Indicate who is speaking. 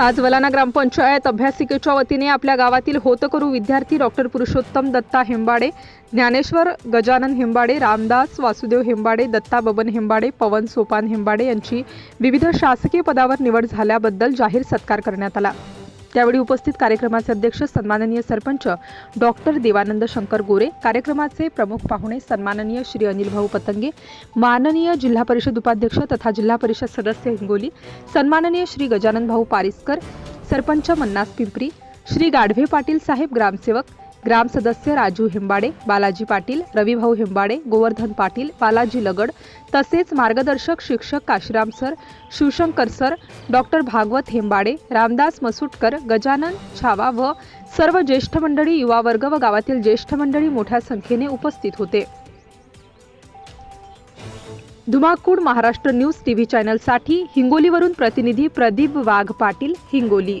Speaker 1: आज वलाना ग्रामपंचायत अभ्यासिकेच्या वतीने आपल्या गावातील होतकरू विद्यार्थी डॉक्टर पुरुषोत्तम दत्ता हेंबाडे ज्ञानेश्वर गजानन हेंबाडे रामदास वासुदेव हेंबाडे दत्ता बबन हेंबाडे पवन सोपान हेंबाडे यांची विविध शासकीय पदावर निवड झाल्याबद्दल जाहीर सत्कार करण्यात आला. त्यावेळी उपस्थित कार्यक्रमाचे अध्यक्ष सन्माननीय सरपंच डॉक्टर देवानंद शंकर गोरे कार्यक्रमाचे प्रमुख पाहुणे सन्माननीय श्री अनिल भाऊ पतंगे माननीय जिल्हा परिषद उपाध्यक्ष तथा जिल्हा परिषद सदस्य हिंगोली सन्माननीय श्री गजानन भाऊ पारिसकर सरपंच मन्नास पिंपरी श्री गाढवे पाटील साहेब ग्रामसेवक ग्राम सदस्य राजू हिंबाडे बालाजी पाटील रविभाऊ हिंबाडे गोवर्धन पाटील बालाजी लगड तसेच मार्गदर्शक शिक्षक Kashiram sir Shivshankar sir doctor Bhagwat Hembade Ramdas Masutkar Gajanan Chhava व सर्व ज्येष्ठ मंडळी युवा वर्ग व गावातील ज्येष्ठ मंडळी मोठ्या संख्येने उपस्थित होते. धुमाकूड महाराष्ट्र न्यूज टीव्ही चॅनलसाठी हिंगोलीवरून प्रतिनिधी प्रदीप वाघ पाटील हिंगोली.